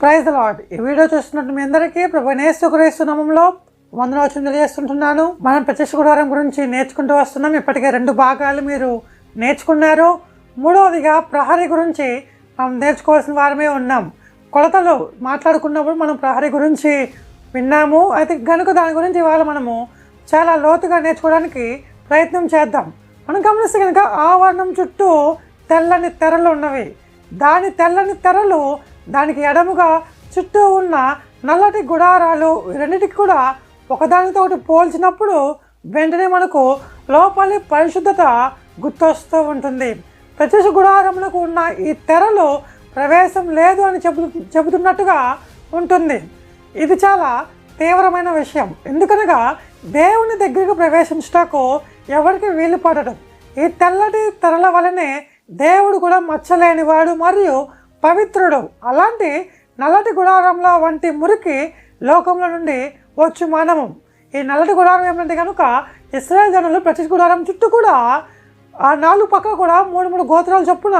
Praise lord ఈ video చూస్తున్నట్టు మీ అందరికీ ప్రభు నేస్తు నామంలో వందనవచనం తెలియజేస్తుంటున్నాను. మనం ప్రత్యక్ష గుడారం గురించి నేర్చుకుంటూ వస్తున్నాం. ఇప్పటికే రెండు భాగాలు మీరు నేర్చుకున్నారు. మూడవదిగా ప్రహరీ గురించి మనం నేర్చుకోవాల్సిన వారమే ఉన్నాం. కొలతలు మాట్లాడుకున్నప్పుడు మనం ప్రహరీ గురించి విన్నాము. అయితే కనుక దాని గురించి ఇవాళ మనము చాలా లోతుగా నేర్చుకోవడానికి ప్రయత్నం చేద్దాం. మనం గమనిస్తే కనుక ఆవరణం చుట్టూ తెల్లని తెరలు ఉన్నవి. దాని తెల్లని తెరలు దానికి ఎడముగా చుట్టూ ఉన్న నల్లటి గుడారాలు రెండింటికి రెండిటికి కూడా ఒకదానితో ఒకటి పోల్చినప్పుడు వెంటనే మనకు లోపలి పరిశుద్ధత గుర్తొస్తూ ఉంటుంది. ప్రత్యక్ష గుడారములకు ఉన్న ఈ తెరలు ప్రవేశం లేదు అని చెబుతు చెబుతున్నట్టుగా ఉంటుంది. ఇది చాలా తీవ్రమైన విషయం. ఎందుకనగా దేవుని దగ్గరికి ప్రవేశించటకు ఎవరికి వీలు పడడం ఈ తెల్లటి తెరల వలనే దేవుడు కూడా మచ్చలేనివాడు మరియు పవిత్రుడు. అలాంటి నల్లటి గుడారంలో వంటి మురికి లోకంలో నుండి వచ్చు మనము ఈ నల్లటి గుడారం ఏమంటే కనుక ఇస్రాయల్ జనులు ప్రతి గుడారం చుట్టూ కూడా ఆ నాలుగు పక్క కూడా మూడు మూడు గోత్రాలు చొప్పున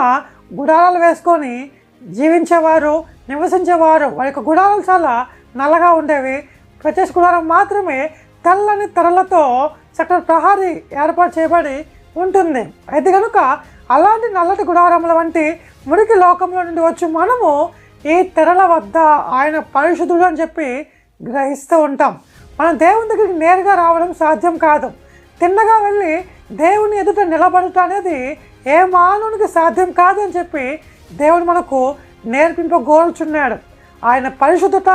గుడారాలు వేసుకొని జీవించేవారు నివసించేవారు. వారి యొక్క గుడారాలు చాలా నల్లగా ఉండేవి. ప్రత్యక్ష గుడారం మాత్రమే తెల్లని తెరలతో చక్కటి ప్రహారీ ఏర్పాటు చేయబడి ఉంటుంది. అయితే కనుక అలాంటి నల్లటి గుడారముల వంటి మురికి లోకంలో నుండి వచ్చి మనము ఈ తెరల వద్ద ఆయన పరిశుద్ధుడు అని చెప్పి గ్రహిస్తూ ఉంటాం. మనం దేవుని దగ్గరికి నేరుగా రావడం సాధ్యం కాదు. తిన్నగా వెళ్ళి దేవుని ఎదుట నిలబడట అనేది ఏ మానవునికి సాధ్యం కాదని చెప్పి దేవుడు మనకు నేర్పింపగోల్చున్నాడు. ఆయన పరిశుద్ధత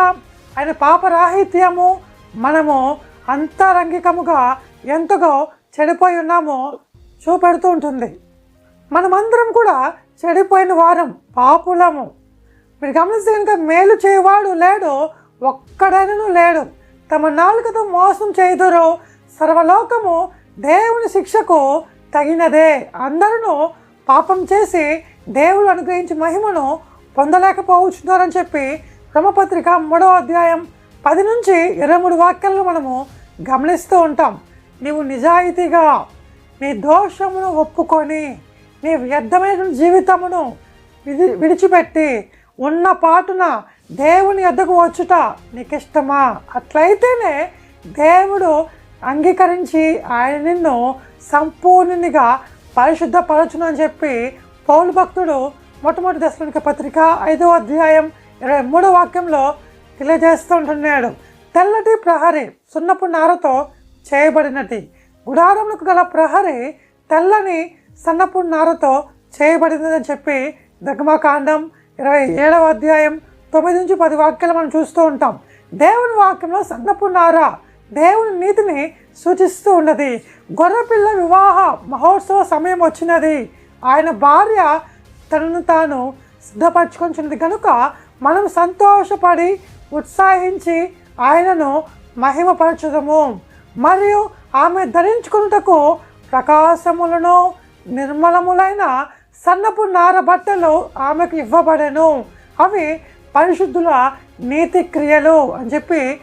ఆయన పాపరాహిత్యము మనము అంతరంగికముగా ఎంతగా చెడిపోయి ఉన్నామో చూపెడుతూ ఉంటుంది. మనమందరం కూడా చెడిపోయిన వారం పాపులము. మీరు గమనిస్తే కనుక మేలు చేయవాడు లేడు ఒక్కడైనను లేడు. తమ నాలుకతో మోసం చేయుదురు సర్వలోకము దేవుని శిక్షకు తగినదే. అందరూ పాపం చేసి దేవుడు అనుగ్రహించి మహిమను పొందలేకపోవచ్చున్నారని చెప్పి క్రమపత్రిక మూడవ అధ్యాయం పది నుంచి ఇరవై మూడు వాక్యాలను మనము గమనిస్తూ ఉంటాం. నీవు నిజాయితీగా నీ దోషమును ఒప్పుకొని నీ వ్యర్థమైన జీవితమును విడి విడిచిపెట్టి ఉన్న పాటున దేవుని ఎద్దకు వచ్చుట నీకు ఇష్టమా అట్లయితేనే దేవుడు అంగీకరించి ఆయన నిన్ను సంపూర్ణునిగా పరిశుద్ధపరచును అని చెప్పి పౌలు భక్తుడు మొట్టమొదటి దశలోనిక పత్రిక ఐదో అధ్యాయం ఇరవై మూడో వాక్యంలో తెలియజేస్తుంటున్నాడు తెల్లటి ప్రహరీ సున్నపు నారతో చేయబడినది. గుడారములకు గల ప్రహరీ తెల్లని సన్నపు నారతో చేయబడినదని చెప్పి దగ్మకాండం ఇరవై ఏడవ అధ్యాయం తొమ్మిది నుంచి పది వాక్యాలు మనం చూస్తూ ఉంటాం. దేవుని వాక్యంలో సన్నపు నార దేవుని నీతిని సూచిస్తూ ఉన్నది. గొర్రెపిల్ల వివాహ మహోత్సవ సమయం వచ్చినది. ఆయన భార్య తనను తాను సిద్ధపరచుకొంచున్నది కనుక మనం సంతోషపడి ఉత్సాహించి ఆయనను మహిమపరచుదము. మరియు ఆమె ధరించుకున్నటకు ప్రకాశములను నిర్మలములైన సన్నపు నార బట్టలు ఆమెకు ఇవ్వబడెను. అవి పరిశుద్ధుల నీతి క్రియలు అని చెప్పి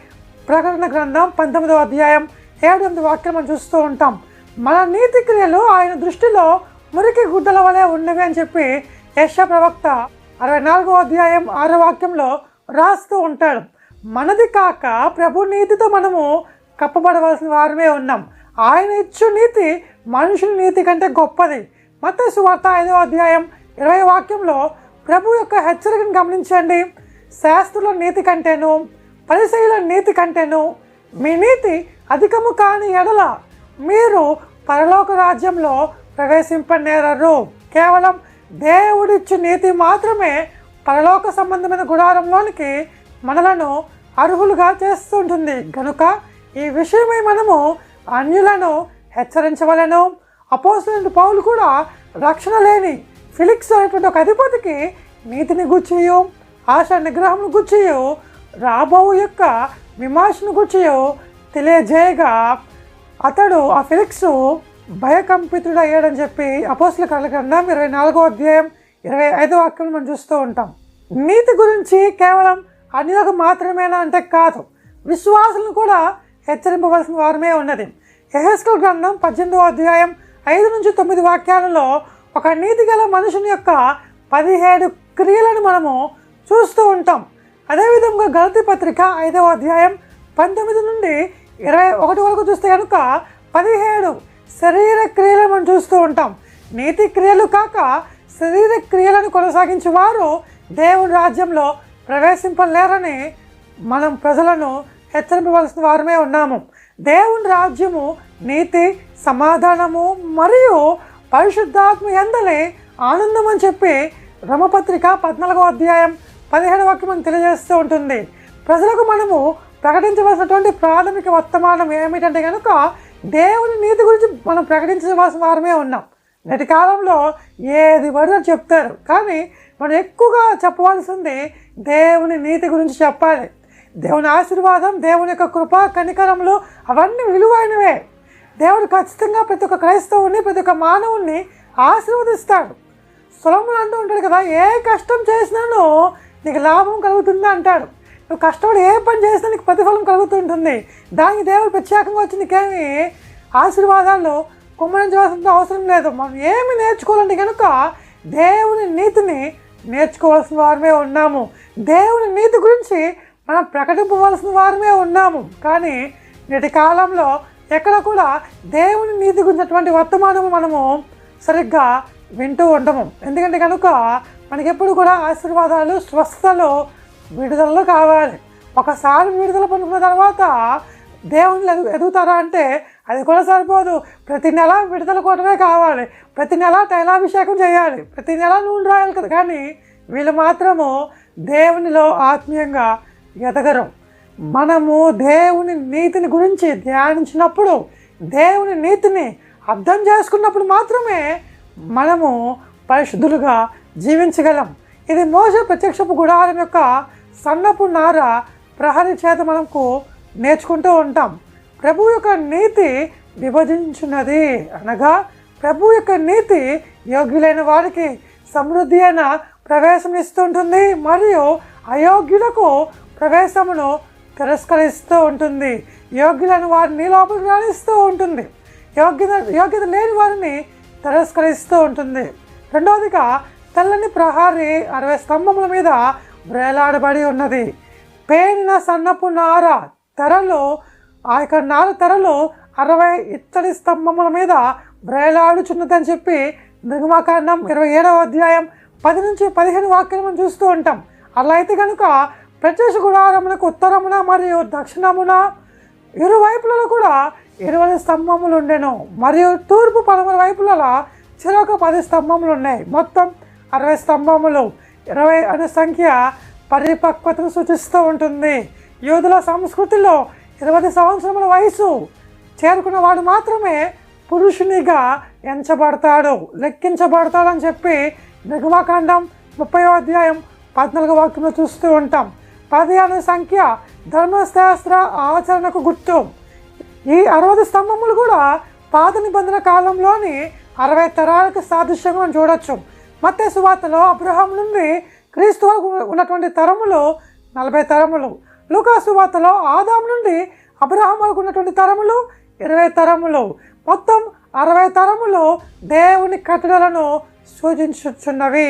ప్రకటన గ్రంథం పంతొమ్మిదవ అధ్యాయం ఏడెనిమిది వాక్యం మనం చూస్తూ ఉంటాం. మన నీతి క్రియలు ఆయన దృష్టిలో మురికి గుడ్డల వలె ఉన్నవి అని చెప్పి యశ ప్రవక్త అరవై నాలుగో అధ్యాయం ఆరో వాక్యంలో రాస్తూ ఉంటాడు. మనది కాక ప్రభు నీతితో మనము కప్పబడవలసిన వారమే ఉన్నాం. ఆయన ఇచ్చు నీతి మనుషుల నీతి కంటే గొప్పది. మత సువార్త ఐదో అధ్యాయం ఇరవై వాక్యంలో ప్రభు యొక్క హెచ్చరికను గమనించండి. శాస్త్రుల నీతి కంటేను పరిశైల నీతి కంటేను మీ నీతి అధికము కాని ఎడల మీరు పరలోక రాజ్యంలో ప్రవేశింపనేరరు. కేవలం దేవుడిచ్చు నీతి మాత్రమే పరలోక సంబంధమైన గుడారంలోనికి మనలను అర్హులుగా చేస్తుంటుంది. కనుక ఈ విషయమై మనము అన్యులను హెచ్చరించవలను. అపోజిట్ పౌలు కూడా రక్షణ లేని ఫిలిక్స్ అనేటువంటి ఒక అధిపతికి నీతిని గుచ్చియు ఆశ నిగ్రహం గుచ్చియు రాబో యొక్క విమర్శను గుచ్చియు తెలియజేయగా అతడు ఆ ఫిలిక్స్ భయకంపితుడయ్యాడని చెప్పి అపోసుల కళ గ్రంథం ఇరవై నాలుగో అధ్యాయం ఇరవై ఐదో వాక్యం మనం చూస్తూ ఉంటాం. నీతి గురించి కేవలం అన్యులకు మాత్రమేనా అంటే కాదు. విశ్వాసులను కూడా హెచ్చరింపవలసిన వారమే ఉన్నది. ఎహెస్కల్ గ్రంథం పద్దెనిమిదవ అధ్యాయం ఐదు నుంచి తొమ్మిది వాక్యాలలో ఒక నీతి గల మనుషుని యొక్క పదిహేడు క్రియలను మనము చూస్తూ ఉంటాం. అదేవిధంగా గలతి పత్రిక ఐదవ అధ్యాయం పంతొమ్మిది నుండి ఇరవై ఒకటి వరకు చూస్తే కనుక పదిహేడు శరీర క్రియలను మనం చూస్తూ ఉంటాం. నీతి క్రియలు కాక శరీర క్రియలను కొనసాగించే వారు దేవుని రాజ్యంలో ప్రవేశింపలేరని మనం ప్రజలను హెచ్చరింపవలసిన వారమే ఉన్నాము. దేవుని రాజ్యము నీతి సమాధానము మరియు పరిశుద్ధాత్మ ఎందలే ఆనందం అని చెప్పి రమపత్రిక పద్నాలుగో అధ్యాయం పదిహేడు వాక్యం మనకు తెలియజేస్తూ ఉంటుంది. ప్రజలకు మనము ప్రకటించవలసినటువంటి ప్రాథమిక వర్తమానం ఏమిటంటే కనుక దేవుని నీతి గురించి మనం ప్రకటించవలసిన వారమే ఉన్నాం. నేటి కాలంలో ఏది పడితే చెప్తారు. కానీ మనం ఎక్కువగా చెప్పవలసింది దేవుని నీతి గురించి చెప్పాలి. దేవుని ఆశీర్వాదం దేవుని యొక్క కృప కనికరములు అవన్నీ విలువైనవే. దేవుడు ఖచ్చితంగా ప్రతి ఒక్క క్రైస్తవుని ప్రతి ఒక్క మానవుణ్ణి ఆశీర్వదిస్తాడు. సులభం అంటూ ఉంటాడు కదా ఏ కష్టం చేసినానో నీకు లాభం కలుగుతుంది అంటాడు. నువ్వు కష్టపడి ఏ పని చేసినా నీకు ప్రతిఫలం కలుగుతుంటుంది. దానికి దేవుడు ప్రత్యేకంగా వచ్చి నీకేమి ఆశీర్వాదాలు కుమ్మరించవలసిన అవసరం లేదు. మనం ఏమి నేర్చుకోవాలంటే కనుక దేవుని నీతిని నేర్చుకోవాల్సిన వారమే ఉన్నాము. దేవుని నీతి గురించి మనం ప్రకటింపవలసిన వారమే ఉన్నాము. కానీ నేటి కాలంలో ఎక్కడ కూడా దేవుని నీతి గురించినటువంటి వర్తమానము మనము సరిగ్గా వింటూ ఉండము. ఎందుకంటే కనుక మనకి ఎప్పుడు కూడా ఆశీర్వాదాలు స్వస్థలు విడుదలలో కావాలి. ఒకసారి విడుదల పొందుకున్న తర్వాత దేవుని ఎదుగు ఎదుగుతారా అంటే అది కూడా సరిపోదు. ప్రతి నెల విడుదల కోటమే కావాలి. ప్రతి నెల తైలాభిషేకం చేయాలి. ప్రతి నెల నూనె రాయాలి కదా. కానీ వీళ్ళు మాత్రము దేవునిలో ఆత్మీయంగా ఎదగరు. మనము దేవుని నీతిని గురించి ధ్యానించినప్పుడు దేవుని నీతిని అర్థం చేసుకున్నప్పుడు మాత్రమే మనము పరిశుద్ధులుగా జీవించగలం. ఇది మోస ప్రత్యక్షపు గుడారం యొక్క సన్నపు నార ప్రహరి చేత మనకు నేర్చుకుంటూ ఉంటాం. ప్రభు యొక్క నీతి విభజించున్నది అనగా ప్రభు యొక్క నీతి యోగ్యులైన వారికి సమృద్ధి అయిన ప్రవేశం ఇస్తుంటుంది. మరియు అయోగ్యులకు ప్రవేశమును తిరస్కరిస్తూ ఉంటుంది. యోగ్యులను వారిని లోపలికి రాణిస్తూ ఉంటుంది. యోగ్యత యోగ్యత లేని వారిని తిరస్కరిస్తూ ఉంటుంది. రెండవదిగా తెల్లని ప్రహారి అరవై స్తంభముల మీద బ్రేలాడబడి ఉన్నది. పేనిన సన్నపు నార తెరలు ఆ యొక్క నార తెరలు అరవై ఇత్తడి స్తంభముల మీద బ్రేలాడుచున్నదని చెప్పి నిర్మాకాండం ఇరవై ఏడవ అధ్యాయం పది నుంచి పదిహేను వాక్యాలు మనం చూస్తూ ఉంటాం. అలా అయితే కనుక ప్రత్యక్ష గుడారములకు ఉత్తరమున మరియు దక్షిణమున ఇరువైపులలో కూడా ఇరవై స్తంభములు ఉండెను మరియు తూర్పు పడమర వైపులలో చిరొక పది స్తంభములు ఉన్నాయి మొత్తం అరవై స్తంభములు. ఇరవై అనే సంఖ్య పరిపక్వతను సూచిస్తూ ఉంటుంది. యోధుల సంస్కృతిలో ఇరవై సంవత్సరముల వయసు చేరుకున్న వాడు మాత్రమే పురుషునిగా ఎంచబడతాడు. లెక్కించబడతాడని చెప్పి నిగమాకాండం ముప్పై అధ్యాయం పద్నాలుగు వాక్యంలో చూస్తూ ఉంటాం. పది అనే సంఖ్య ధర్మశాస్త్ర ఆచరణకు గుర్తు. ఈ అరవై స్తంభములు కూడా పాత నిబంధన కాలంలోని అరవై తరాలకు సాదృశ్యంగా మనం చూడొచ్చు. మత్తే సువార్తలో అబ్రహాం నుండి క్రీస్తు ఉన్నటువంటి తరములు నలభై తరములు. లూకా సువార్తలో ఆదాం నుండి అబ్రహాం వరకు ఉన్నటువంటి తరములు ఇరవై తరములు. మొత్తం అరవై తరములు దేవుని కట్టడలను సూచించుచున్నవి.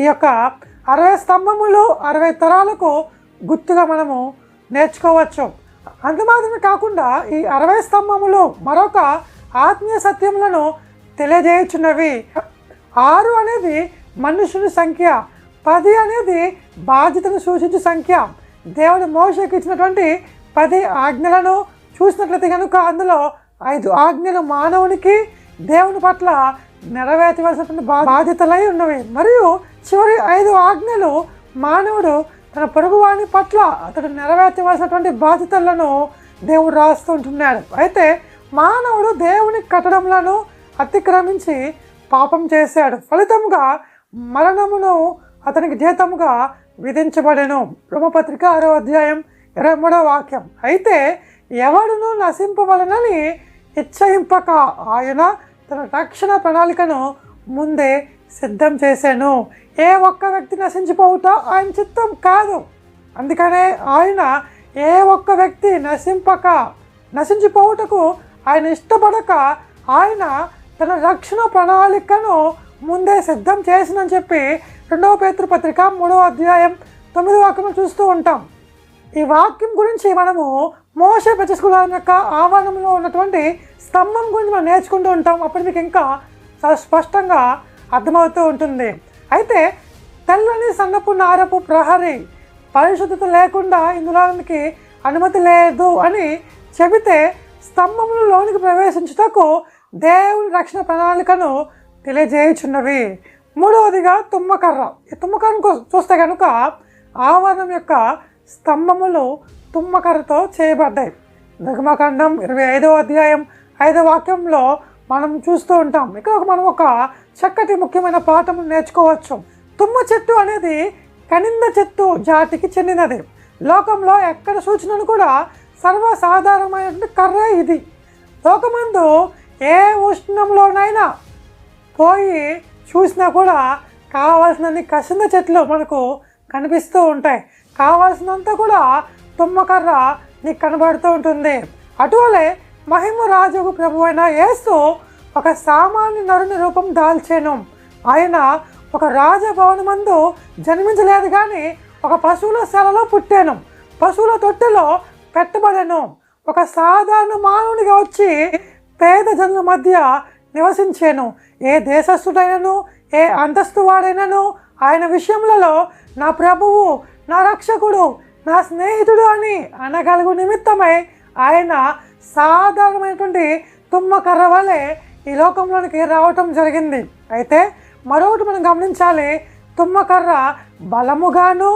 ఈ యొక్క అరవై స్తంభములు అరవై తరాలకు గుర్తుగా మనము నేర్చుకోవచ్చు. అందుమాత్రమే కాకుండా ఈ అరవై స్తంభములు మరొక ఆత్మీయ సత్యములను తెలియజేయుచున్నవి. ఆరు అనేది మనుషుని సంఖ్య పది అనేది బాధ్యతను సూచించే సంఖ్య. దేవుడు మోసకి ఇచ్చినటువంటి పది ఆజ్ఞలను చూసినట్లయితే కనుక అందులో ఐదు ఆజ్ఞలు మానవునికి దేవుని పట్ల నెరవేర్చవలసినటువంటి బాధ్యతలై ఉన్నవి. మరియు చివరి ఐదు ఆజ్ఞలు మానవుడు తన పొరుగువాని పట్ల అతడు నెరవేర్చవలసినటువంటి బాధ్యతలను దేవుడు రాస్తుంటున్నాడు అయితే మానవుడు దేవుని కట్టడంలను అతిక్రమించి పాపం చేశాడు. ఫలితంగా మరణమును అతనికి జీతముగా విధించబడెను. బ్రహ్మపత్రిక ఆరో అధ్యాయం ఇరవై మూడో వాక్యం. అయితే ఎవడును నశింపవలనని హెచ్చరింపక ఆయన తన రక్షణ ప్రణాళికను ముందే సిద్ధం చేశాను. ఏ ఒక్క వ్యక్తి నశించిపోవుట ఆయన చిత్తం కాదు. అందుకనే ఆయన ఏ ఒక్క వ్యక్తి నశింపక నశించిపోవుటకు ఆయన ఇష్టపడక ఆయన తన రక్షణ ప్రణాళికను ముందే సిద్ధం చేసినని చెప్పి రెండవ పేతృ పత్రిక మూడవ అధ్యాయం తొమ్మిది వాక్యం చూస్తూ ఉంటాం. ఈ వాక్యం గురించి మనము మోస ప్రతిస్కూలం యొక్క ఆవరణంలో ఉన్నటువంటి స్తంభం గురించి మనం నేర్చుకుంటూ ఉంటాం. అప్పుడు మీకు ఇంకా చాలా స్పష్టంగా అర్థమవుతూ ఉంటుంది. అయితే తెల్లని సన్నపు నారపు ప్రహరీ పరిశుద్ధత లేకుండా ఇందులోనికి అనుమతి లేదు అని చెబితే స్తంభములు లోనికి ప్రవేశించుటకు దేవుని రక్షణ ప్రణాళికను తెలియజేయుచున్నవి. మూడవదిగా తుమ్మకర్ర. ఈ తుమ్మకర్రను చూస్తే కనుక ఆవరణం యొక్క స్తంభములు తుమ్మకర్రతో చేయబడ్డాయి. నిర్గమకాండం ఇరవై ఐదవ అధ్యాయం ఐదవ వాక్యంలో మనం చూస్తూ ఉంటాం. ఇక్కడ ఒక- మనం ఒక చక్కటి ముఖ్యమైన పాఠం నేర్చుకోవచ్చు. తుమ్మ చెట్టు అనేది కనింద చెట్టు జాతికి చెందినది. లోకంలో ఎక్కడ సూచనలు కూడా సర్వసాధారణమైనటువంటి కర్ర ఇది. లోకమందు ఏ ఉష్ణంలోనైనా పోయి చూసినా కూడా కావాల్సినన్ని కసింద చెట్లు మనకు కనిపిస్తూ ఉంటాయి. కావాల్సినంత కూడా తుమ్మకర్ర నీకు కనబడుతూ ఉంటుంది. అటువలే మహిమ రాజుకు ప్రభు అయిన యేసు ఒక సామాన్య నరుని రూపం దాల్చాను. ఆయన ఒక రాజభవనమందు జన్మించలేదు కానీ ఒక పశువుల శాలలో పుట్టాను. పశువుల తొట్టెలో పెట్టబడను. ఒక సాధారణ మానవునిగా వచ్చి పేద జనుల మధ్య నివసించాను. ఏ దేశస్థుడైనను ఏ అంతస్తు వాడైనను ఆయన విషయములలో నా ప్రభువు నా రక్షకుడు నా స్నేహితుడు అని అనగలుగు నిమిత్తమై ఆయన సాధారణమైనటువంటి తుమ్మకర్ర వలె ఈ లోకంలోనికి రావటం జరిగింది. అయితే మరొకటి మనం గమనించాలి తుమ్మకర్ర బలముగాను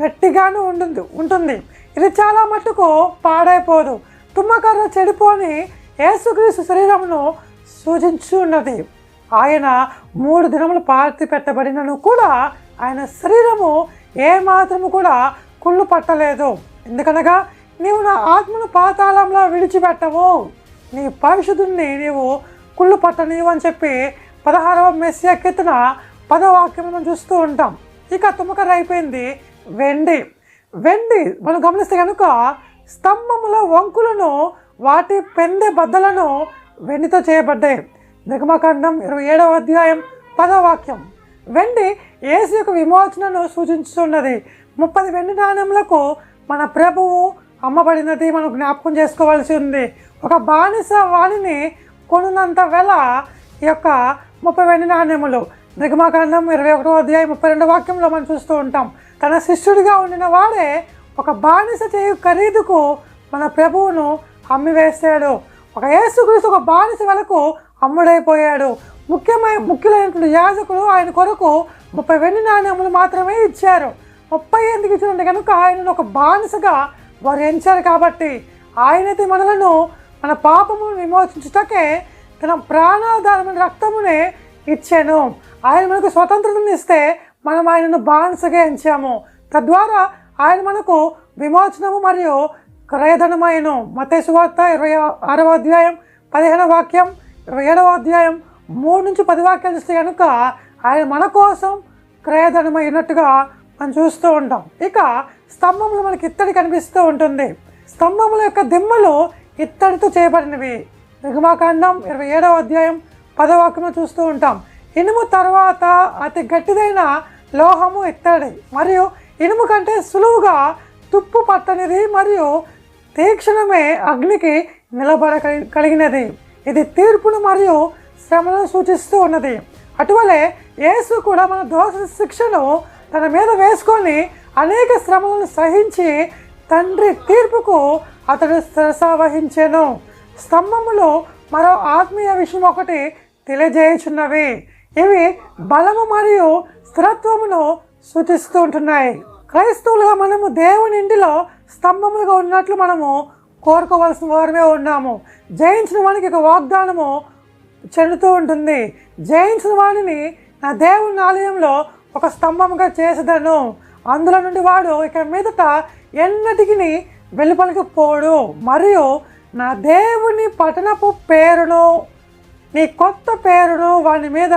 గట్టిగాను ఉంటుంది ఉంటుంది. ఇది చాలా మట్టుకు పాడైపోదు. తుమ్మకర్ర చెడిపోని యేసుక్రీస్తు శరీరమును సూచించున్నది ఆయన మూడు దినములు పార్తి పెట్టబడినను కూడా ఆయన శరీరము ఏ మాత్రము కూడా కుళ్ళు పట్టలేదు. ఎందుకనగా నీవు నా ఆత్మను పాతాళంలో విడిచిపెట్టవు. నీ పరిశుద్ధుని నీవు కుళ్ళు పట్టనీవు అని చెప్పి పదహారవ మెస్సియా కీర్తన పదవాక్యం చూస్తూ ఉంటాం. ఇక తుమ్మకర అయిపోయింది వెండి. వెండి మనం గమనిస్తే కనుక స్తంభముల వంకులను వాటి పెందె బద్దలను వెండితో చేయబడ్డాయి. నిగమకాండం ఇరవై ఏడవ అధ్యాయం పదవాక్యం వెండి ఏసు యొక్క విమోచనను సూచించుతున్నది ముప్పది వెండి నాణ్యములకు మన ప్రభువు అమ్మబడినది మనం జ్ఞాపకం చేసుకోవాల్సి ఉంది. ఒక బానిస వాణిని కొనున్నంత వెల ఈ యొక్క ముప్పై వెండి నాణ్యములు. నిర్గమాకాండం ఇరవై ఒకటో అధ్యాయం ముప్పై రెండు వాక్యంలో మనం చూస్తూ ఉంటాం. తన శిష్యుడిగా ఉండిన వాడే ఒక బానిస చేయు ఖరీదుకు మన ప్రభువును అమ్మివేశాడు. ఒక యేసుక్రీస్తు ఒక బానిస వెలకు అమ్ముడైపోయాడు. ముఖ్యమైన ముఖ్యులైనటువంటి యాజకులు ఆయన కొరకు ముప్పై వెండి నాణ్యములు మాత్రమే ఇచ్చారు. ముప్పై ఎందుకు ఇచ్చినట్టు కనుక ఆయనను ఒక బానిసగా వారు ఎంచారు కాబట్టి ఆయనైతే మనలను మన పాపము విమోచించుటకే తన ప్రాణాధారమైన రక్తమునే ఇచ్చాను. ఆయన మనకు స్వతంత్రతను ఇస్తే మనం ఆయనను బానిసగా ఎంచాము. తద్వారా ఆయన మనకు విమోచనము మరియు క్రయధనమైన. మతేసు వార్త ఇరవై ఆరవ అధ్యాయం పదిహేనవ వాక్యం ఇరవై ఏడవ అధ్యాయం మూడు నుంచి పది వాక్యాలు ఇస్తే కనుక ఆయన మన కోసం క్రయధనమైనట్టుగా మనం చూస్తూ ఉంటాం. ఇక స్తంభంలో మనకి ఇత్తడి కనిపిస్తూ ఉంటుంది. స్తంభముల యొక్క దిమ్మలు ఇత్తడితో చేయబడినవి. నిర్గమాకాండం ఇరవై ఏడవ అధ్యాయం పదవాక్యము చూస్తూ ఉంటాం. ఇనుము తర్వాత అతి గట్టిదైన లోహము ఇత్తడి. మరియు ఇనుము కంటే సులువుగా తుప్పు పట్టనిది మరియు తీక్షణమే అగ్నికి నిలబడ కలిగినది. ఇది తీర్పును మరియు శ్రమను సూచిస్తూ ఉన్నది. అటువలే యేసు కూడా మన దోష శిక్షను తన మీద వేసుకొని అనేక శ్రమలను సహించి తండ్రి తీర్పుకు అతడు శిరస వహించెను. స్తంభములో మరో ఆత్మీయ విషయం ఒకటి తెలియజేయుచున్నవి. ఇవి బలము మరియు స్థిరత్వమును సూచిస్తూ ఉంటున్నాయి. క్రైస్తవులుగా మనము దేవుని ఇంటిలో స్తంభములుగా ఉన్నట్లు మనము కోరుకోవాల్సిన వారమే ఉన్నాము. జయించిన వానికి ఒక వాగ్దానము చెందుతూ ఉంటుంది. జయించిన వాడిని నా దేవుని ఆలయంలో ఒక స్తంభముగా చేసేదను. అందులో నుండి వాడు ఇక మీదట ఎన్నటికి వెలుపలికి పోడు. మరియు నా దేవుని పట్టణపు పేరును నీ కొత్త పేరును వాని మీద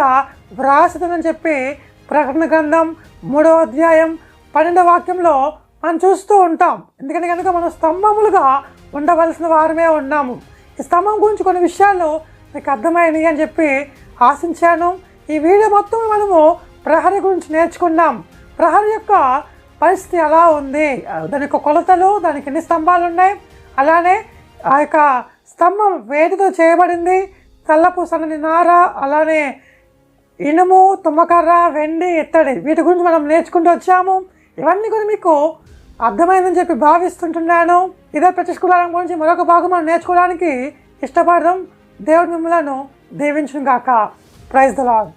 వ్రాసిదని చెప్పి ప్రకటన గ్రంథం మూడవ అధ్యాయం పన్నెండవ వాక్యంలో మనం చూస్తూ ఉంటాం. ఎందుకంటే కనుక మనం స్తంభములుగా ఉండవలసిన వారమే ఉన్నాము. ఈ స్తంభం గురించి కొన్ని విషయాలు మీకు అర్థమైనవి అని చెప్పి ఆశించాను. ఈ వీడియో మొత్తం మనము ప్రహరీ గురించి నేర్చుకున్నాం. ప్రహరీ యొక్క పరిస్థితి ఎలా ఉంది? దాని యొక్క కొలతలు దానికి ఎన్ని స్తంభాలు ఉన్నాయి అలానే ఆ యొక్క స్తంభం వేటితో చేయబడింది. తెల్లపూసలని నార అలానే ఇనుము తుమ్మకర్ర వెండి ఇత్తడి వీటి గురించి మనం నేర్చుకుంటూ వచ్చాము. ఇవన్నీ కూడా మీకు అర్థమైందని చెప్పి భావిస్తుంటున్నాను. ఇదే ప్రతిష్కులారం గురించి మరొక భాగం మనం నేర్చుకోవడానికి ఇష్టపడడం దేవుడి మిమ్మలను దీవించుగాక ప్రైజ్ ద లాడ్